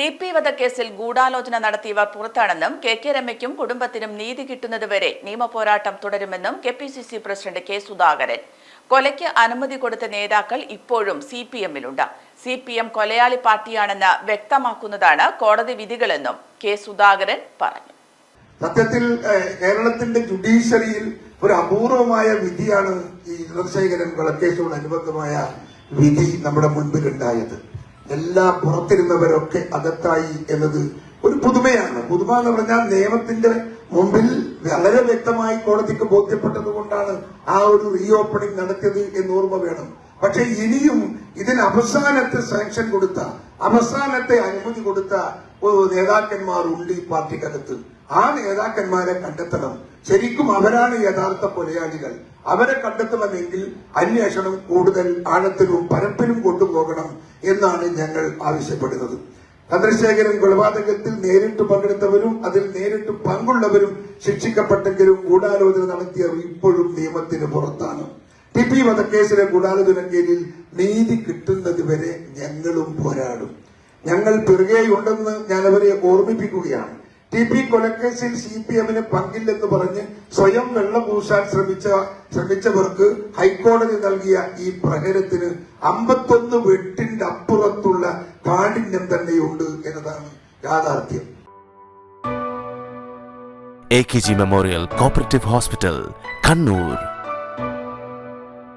T P വധക്കേസിൽ ഗൂഢാലോചന നടത്തിയവർ പുറത്താണെന്നും K K രമയ്ക്കും കുടുംബത്തിനും നീതി കിട്ടുന്നതുവരെ നിയമപോരാട്ടം തുടരുമെന്നും K P C C president K Sudhakaran. കൊലയ്ക്ക് അനുമതി കൊടുത്ത നേതാക്കൾ ഇപ്പോഴും സി പി എമ്മിലുണ്ട്. സി പി എം കൊലയാളി പാർട്ടിയാണെന്ന് വ്യക്തമാക്കുന്നതാണ് കോടതി വിധികളെന്നും കെ സുധാകരൻ പറഞ്ഞു. സത്യത്തിൽ കേരളത്തിന്റെ ജുഡീഷ്യറിയിൽ ഒരു അപൂർവമായ വിധിയാണ് ഈ ചന്ദ്രശേഖരൻ കൊലക്കേസോട് അനുബന്ധമായ വിധി നമ്മുടെ മുൻപിലുണ്ടായത്. എല്ലാ പുറത്തിരുന്നവരൊക്കെ അകത്തായി എന്നത് ഒരു പുതുമയാണ്. പുതുമ എന്ന് പറഞ്ഞാൽ നിയമത്തിന്റെ മുമ്പിൽ വളരെ വ്യക്തമായി കോടതിക്ക് ബോധ്യപ്പെട്ടതുകൊണ്ടാണ് ആ ഒരു റീ ഓപ്പണിംഗ് നടത്തിയത് എന്ന് ഓർമ്മ വേണം. പക്ഷെ ഇനിയും ഇതിന് അവസാനത്തെ സാങ്ഷൻ കൊടുത്ത അവസാനത്തെ അനുമതി കൊടുത്ത ഉണ്ട് ഈ പാർട്ടിക്കകത്ത്. ആ നേതാക്കന്മാരെ കണ്ടെത്തണം. ശരിക്കും അവരാണ് യഥാർത്ഥ കൊലയാളികൾ. അവരെ കണ്ടെത്തണമെങ്കിൽ അന്വേഷണം കൂടുതൽ ആഴത്തിലും പരപ്പിലും കൊണ്ടുപോകണം എന്നാണ് ഞങ്ങൾ ആവശ്യപ്പെടുന്നത്. ചന്ദ്രശേഖരൻ കൊലപാതകത്തിൽ നേരിട്ട് പങ്കെടുത്തവരും അതിൽ നേരിട്ട് പങ്കുള്ളവരും ശിക്ഷിക്കപ്പെട്ടെങ്കിലും ഗൂഢാലോചന നടത്തിയവർ ഇപ്പോഴും നിയമത്തിന് പുറത്താണ്. ടി പി വധക്കേസിലെ ഗൂഢാലോചന കീഴിൽ നീതി കിട്ടുന്നത് വരെ ഞങ്ങളും പോരാടും. ഞങ്ങൾ പിറകെയുണ്ടെന്ന് ഞാൻ അവരെ ഓർമ്മിപ്പിക്കുകയാണ്. ടി പി കൊലക്കേസിൽ സി പി എമ്മിന് പങ്കില്ലെന്ന് പറഞ്ഞ് സ്വയം വെള്ളം പൂശാൻ ശ്രമിച്ച ശ്രമിച്ചവർക്ക് ഹൈക്കോടതി നൽകിയ ഈ പ്രഹരത്തിന് അമ്പത്തൊന്ന് വെട്ടിന്റെ അപ്പുറത്തുള്ള കാഠിന്യം തന്നെയുണ്ട് എന്നതാണ് യാഥാർത്ഥ്യം. A K G memorial cooperative hospital Kannur